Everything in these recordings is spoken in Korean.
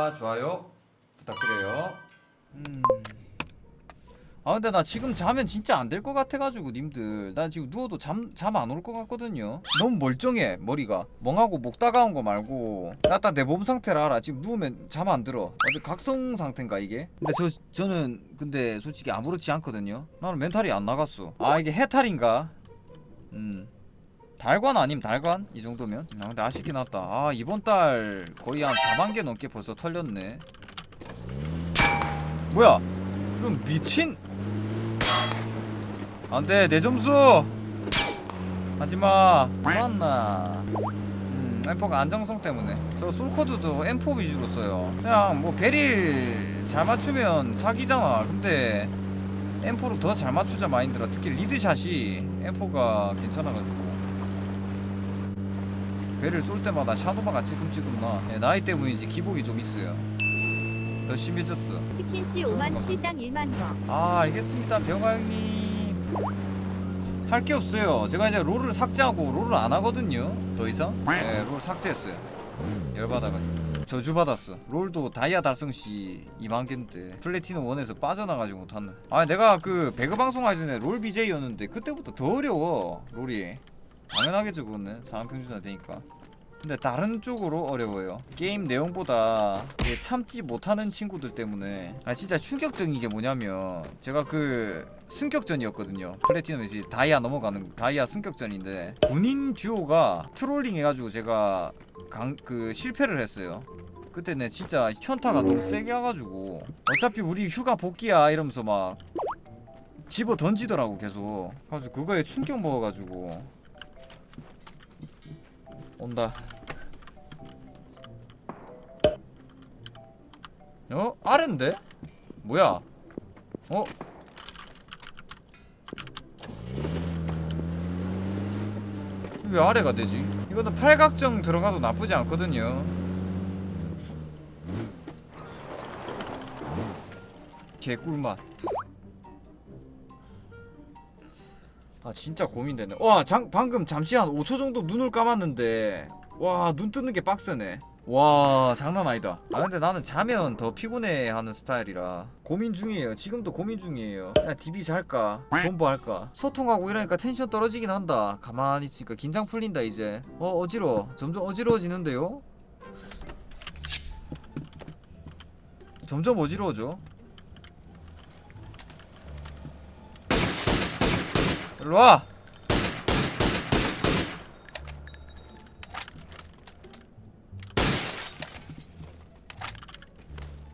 구독과 좋아요 부탁드려요. 음. 아 근데 나 지금 자면 진짜 안 될 것 같아가지고 님들. 나 지금 누워도 잠 잠 안 올 것 같거든요. 너무 멀쩡해 머리가. 멍하고 목 따가운 거 말고. 나 딱 내 몸 상태를 알아. 지금 누우면 잠 안 들어. 완전 각성 상태인가 이게? 근데 저 저는 근데 솔직히 아무렇지 않거든요. 나는 멘탈이 안 나갔어. 아 이게 해탈인가? 음 달관 아님 달관? 이 정도면? 아 근데 아쉽긴 하다. 아 이번 달 거의 한 4만 개 넘게 벌써 털렸네. 뭐야? 그럼 미친? 안돼 내 점수! 하지마 몰랐나? 음 M4가 안정성 때문에. 저 솔코드도 M4 위주로 써요. 그냥 뭐 베릴 잘 맞추면 사기잖아. 근데 M4로 더 잘 맞추자 마인드라 특히 리드샷이 M4가 괜찮아가지고 배를 쏠 때마다 샤도바가 찔끔찔끔 나. 예, 나이 때문인지 기복이 좀 있어요. 더 심해졌어. 치킨씨 죄송합니다. 5만 킬당 1만 거. 아 알겠습니다. 병아형님 할 게 없어요. 제가 이제 롤을 삭제하고 롤을 안 하거든요. 더 이상? 네롤 삭제했어요. 열받아가지고. 저주받았어. 롤도 다이아 달성시 2만 개인데 플래티넘 1에서 빠져나가지 못하는 아 내가 그 배그 방송 하기 전에 롤 BJ였는데 그때부터 더 어려워 롤이 당연하겠죠 그거는 사람 평준화 되니까 근데 다른 쪽으로 어려워요. 게임 내용보다 참지 못하는 친구들 때문에 아 진짜 충격적인 게 뭐냐면 제가 그 승격전이었거든요. 플래티넘에서 다이아 넘어가는 다이아 승격전인데 군인 듀오가 트롤링 해가지고 제가 강 그 실패를 했어요. 그때 내 진짜 현타가 너무 세게 와가지고 어차피 우리 휴가 복귀야 이러면서 막 집어 던지더라고 계속. 그래가지고 그거에 충격 먹어가지고 온다. 어? 아래인데? 뭐야? 어? 왜 아래가 되지? 이거는 팔각정 들어가도 나쁘지 않거든요. 개꿀맛. 아 진짜 고민되네. 와, 장, 방금 잠시 한 5초 정도 눈을 감았는데 와, 눈 뜨는 게 빡세네. 와, 장난 아니다. 아 근데 나는 자면 더 피곤해하는 스타일이라 고민 중이에요. 지금도 고민 중이에요. 야, DB 잘까? 존버 할까? 소통하고 이러니까 텐션 떨어지긴 한다. 가만히 있으니까 긴장 풀린다 이제. 어, 어지러워. 점점 어지러워지는데요? 점점 어지러워져. 일로 와.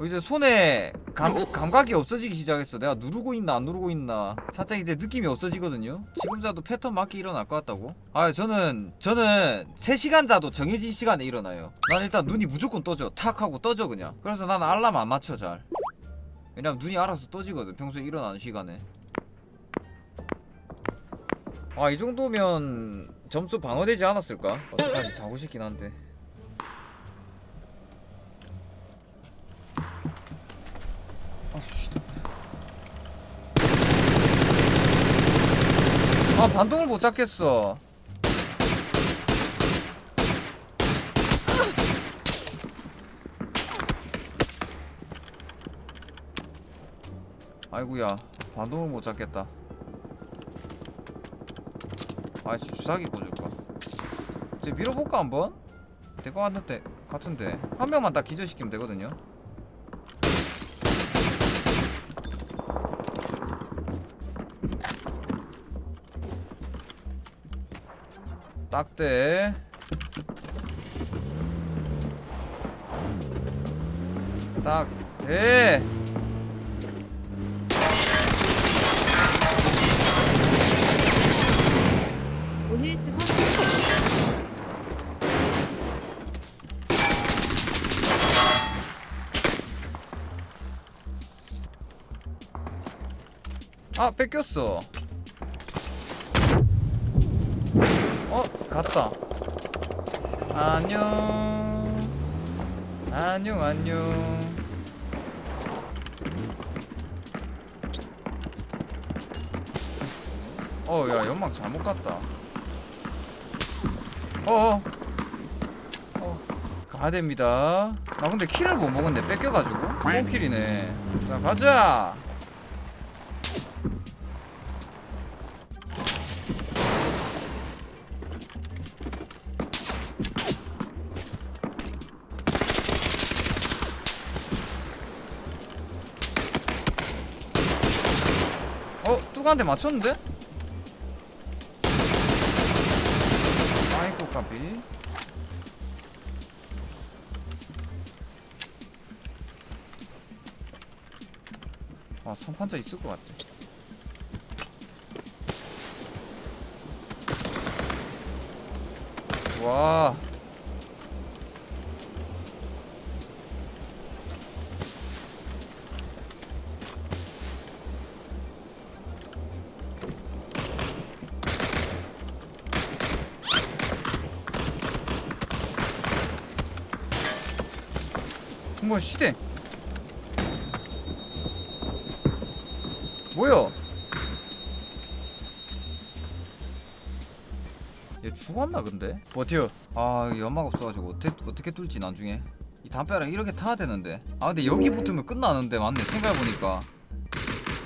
어, 이제 손에 감, 감각이 없어지기 시작했어. 내가 누르고 있나 안 누르고 있나 살짝 이제 느낌이 없어지거든요. 지금 자도 패턴 맞게 일어날 것 같다고? 아 저는 저는 3시간 자도 정해진 시간에 일어나요. 난 일단 눈이 무조건 떠져. 탁 하고 떠져 그냥. 그래서 난 알람 안 맞춰 잘. 왜냐면 눈이 알아서 떠지거든. 평소에 일어나는 시간에. 아 이 정도면 점수 방어되지 않았을까? 어떡하지? 자고 싶긴 한데. 아아 반동을 못 잡겠어. 아이구야 반동을 못 잡겠다 아씨 주사기 꽂을까 이제 밀어볼까 한번? 될것 같은데 같은데. 한 명만 딱 기절시키면 되거든요. 딱대. 딱대 오늘 수고. 아 뺏겼어. 어 갔다. 안녕. 안녕 안녕. 어야 연막 잘못 갔다 어어. 어. 가야 됩니다. 나 근데 킬을 못 먹었네. 뺏겨가지고. 홈킬이네. 자 가자! 어? 뚜가한테 맞췄는데? 까비 아 선판자 있을 것 같아. 와 뭐 시대. 뭐야? 얘 죽었나 근데? 버텨. 아 연막 없어가지고 어떻게, 어떻게 뚫지 나중에. 이 담벼락 이렇게 타야 되는데. 아 근데 여기 붙으면 끝나는데 맞네 생각해보니까.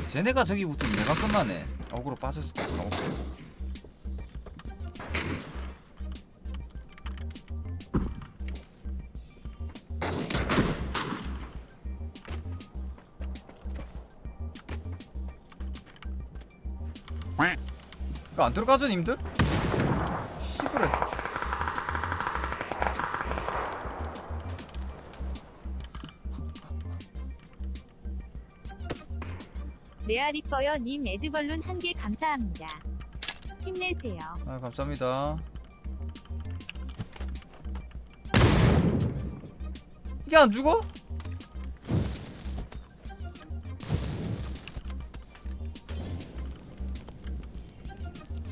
쟤네가 저기 붙으면 내가 끝나네. 어그로 빠졌을 때 가볼게 이거 안 들어가죠 님들? 씨부래 레아리퍼여 님 에드벌룬 한 개 감사합니다. 힘내세요. 아 감사합니다 이게 안 죽어?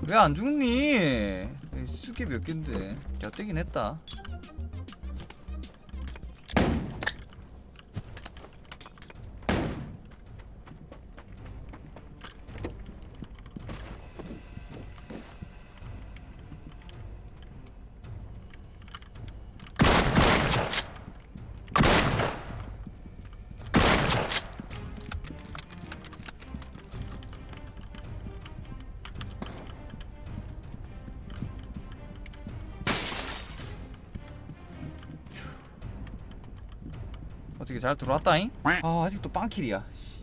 왜 안 죽니? 쓰게 몇 갠데 야 떼긴 했다 어떻게 잘 들어왔다잉? 아 아직도 빵킬이야 씨.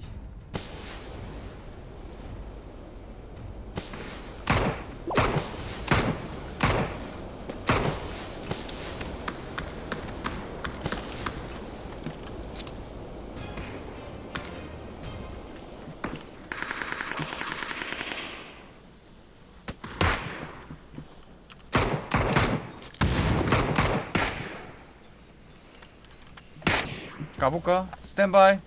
가볼까? 스탠바이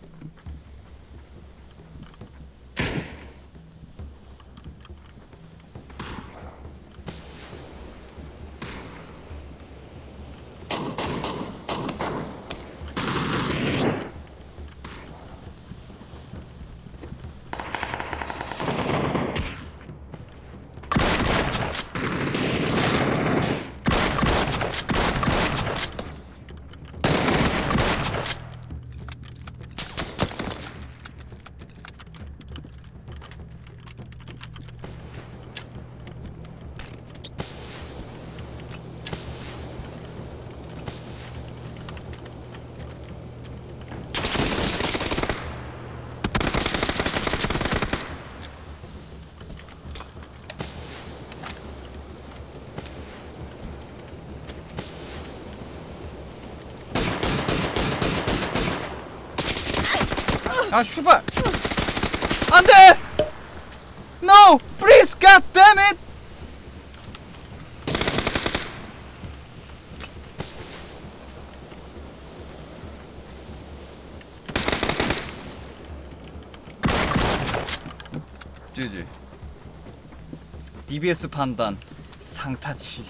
아 슈발 안돼 No please god damn it GG DBS 판단 상타치